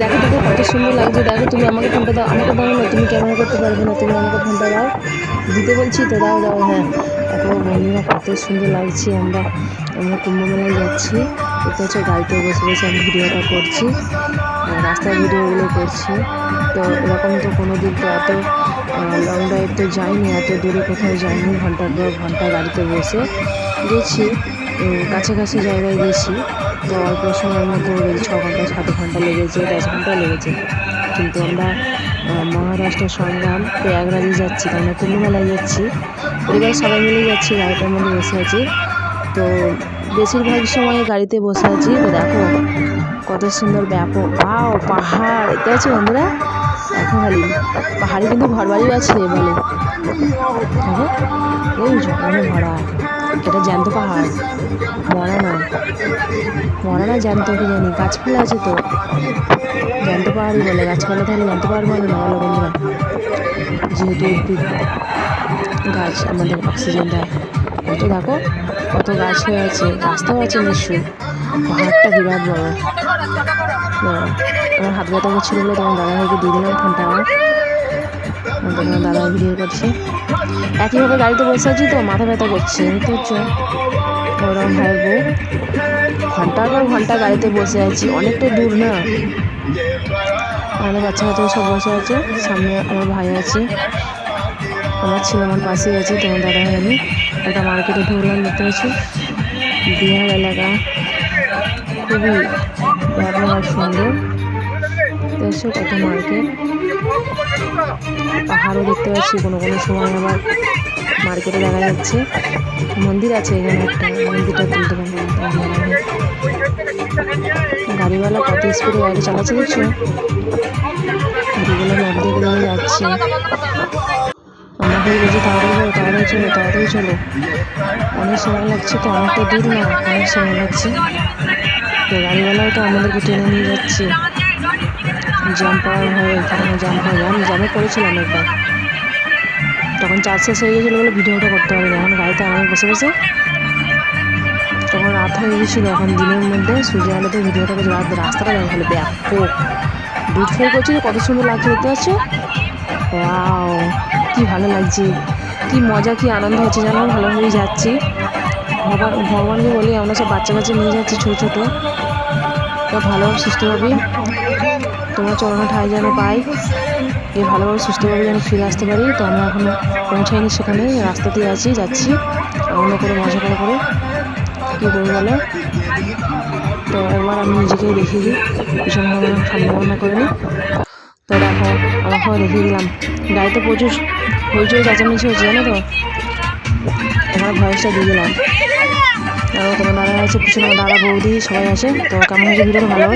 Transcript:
দেখো দেখো কত সুন্দর লাগছে। দেখো তুমি আমাকে ফোনটা দাও আমাকে দাও না তুমি ক্যামেরা করতে পারবে না তুমি আমাকে ফোনটা দাও। দিতে বলছি তো দাও দাও হ্যাঁ। দেখো বন্ধুরা কত সুন্দর লাগছে আমরা আমরা কুম্ভ মেলায় যাচ্ছি। এটা হচ্ছে গাড়িতে বসে বসে আমি ভিডিওটা করছি রাস্তার ভিডিওগুলো করছি। তো এরকম তো কোনো দিন তো এত লং ড্রাইভ তো যাইনি এত দূরে কোথাও যাইনি ঘণ্টার পর ঘণ্টা গাড়িতে বসে গেছি। উম, কাছে কাছে জায়গায় গেছি। তো পর সময়ের মধ্যে ওই ছ ঘণ্টা, সাত ঘণ্টা লেগেছে, দশ ঘণ্টা লেগেছে। কিন্তু আমরা মহারাষ্ট্র সংগ্রাম, প্রয়াগরাজে যাচ্ছি তো আমরা কুম্ভ যাচ্ছি। পরিবার সবাই মিলে যাচ্ছি গাড়িটার মধ্যে বসে আছি। তো বেশিরভাগ সময় গাড়িতে বসে আছি। তো দেখো, কত সুন্দর ব্যাপক পাও পাহাড়, দেখতে পাচ্ছি বন্ধুরা? দেখো খালি, পাহাড়ে কিন্তু ঘর বাড়িও আছে বলে। ভরা। এটা জ্যান্ত পাহাড়। মরা না মরা না জ্যান্ত কি জানি? গাছপালা আছে তো। জ্যান্ত পাহাড়ই বলে। গাছপালা তাহলে জ্যান্ত পাহাড় বলে না বলো বন্ধুরা যেহেতু উদ্ভিদ গাছ আমাদের অক্সিজেন দেয়। কত দেখো, কত গাছ হয়ে আছে। রাস্তাও আছে নিশ্চয়ই। পাহাড়টা বিরাট বড়। বড়। আমার হাত ব্যথা করছিল বলে তখন দাদা ভাইকে দিয়ে দিলাম ফোনটা আমার। দাদা ভিডিও করছে। একইভাবে গাড়িতে বসে আছি তো, মাথা ব্যথা করছে তো হচ্ছে ওরম ঘণ্টার পর ঘণ্টা গাড়িতে বসে আছি, অনেকটা দূর না? আমাদের বাচ্চা কাচ্চা সব বসে আছে, সামনে আমার ভাই আছে, আমার ছেলে আমার পাশেই আছে, তোমার দাদা আমি। একটা মার্কেটে ঢুকলাম, দেখতে পাচ্ছি? বিহার এলাকা। খুবই ব্যাপক সুন্দর। দেখছ কত মার্কেট। পাহাড়ও দেখতে পাচ্ছি, কোনো কোনো সময় আবার মার্কেটে দেখা যাচ্ছে। মন্দির আছে এখানে একটা, মন্দিরটা তুলতে গাড়িওয়ালা কত স্পিডে গাড়ি চালাচ্ছে দেখছ? গাড়িগুলো দেখে দেখে যাচ্ছে। আমাকে বলছি তাড়াতাড়ি তাড়াতাড়ি চলো তাড়াতাড়ি চলো। অনেক সময় লাগছে, তো অনেকটা দূর না, অনেক সময় লাগছে। তো গাড়িওয়ালাও তো আমাদেরকে টেনে নিয়ে যাচ্ছে। জাম পাওয়ার ভয়ে এখানে জাম পাওয়া আমি জামে করেছিলাম একবার। তখন চার্জ শেষ হয়ে গেছিল বলে ভিডিওটা করতে না এখন গাড়িতে আমি বসে বসে তখন রাত হয়ে গেছিল এখন দিনের মধ্যে সূর্য আলোতে ভিডিওটা করছি রাত রাস্তাটা দেখো খালি ব্যাপক। দুধ ফেল করছি কত সুন্দর লাগছে দেখতে পাচ্ছ? ওয়াও, কি ভালো লাগছে। কি মজা, কি আনন্দ হচ্ছে যেন ভালোভাবেই যাচ্ছি। ভগবান ভগবানকে বলি, আমরা সব বাচ্চা কাচ্চা নিয়ে যাচ্ছি ছোটো ছোটো। তো ভালো, সুস্থভাবে। তোমার চরণে ঠাই যেন পাই। এ ভালোভাবে সুস্থভাবে যেন ফিরে আসতে পারি। তো আমরা এখনও পৌঁছাইনি সেখানে, রাস্তাতেই আছি, যাচ্ছি। অন্য করে মজা করে করে কী করব বলো? তো একবার আমি নিজেকেই দেখিয়ে দিই ভাবনা সামনে ভাবনা করে নিই। তো দেখো আমাকেও দেখিয়ে দিলাম। গাড়িতে প্রচুর হইচই চেঁচামেচি হচ্ছে, জানো তো? এখানে ভয়েসটা দিয়ে দিলাম। আর তোমার দাদা আছে, পিছনে আমার দাদা বৌদি, সবাই আছে। তো কেমন হয়েছে ভিডিওটা ভালো?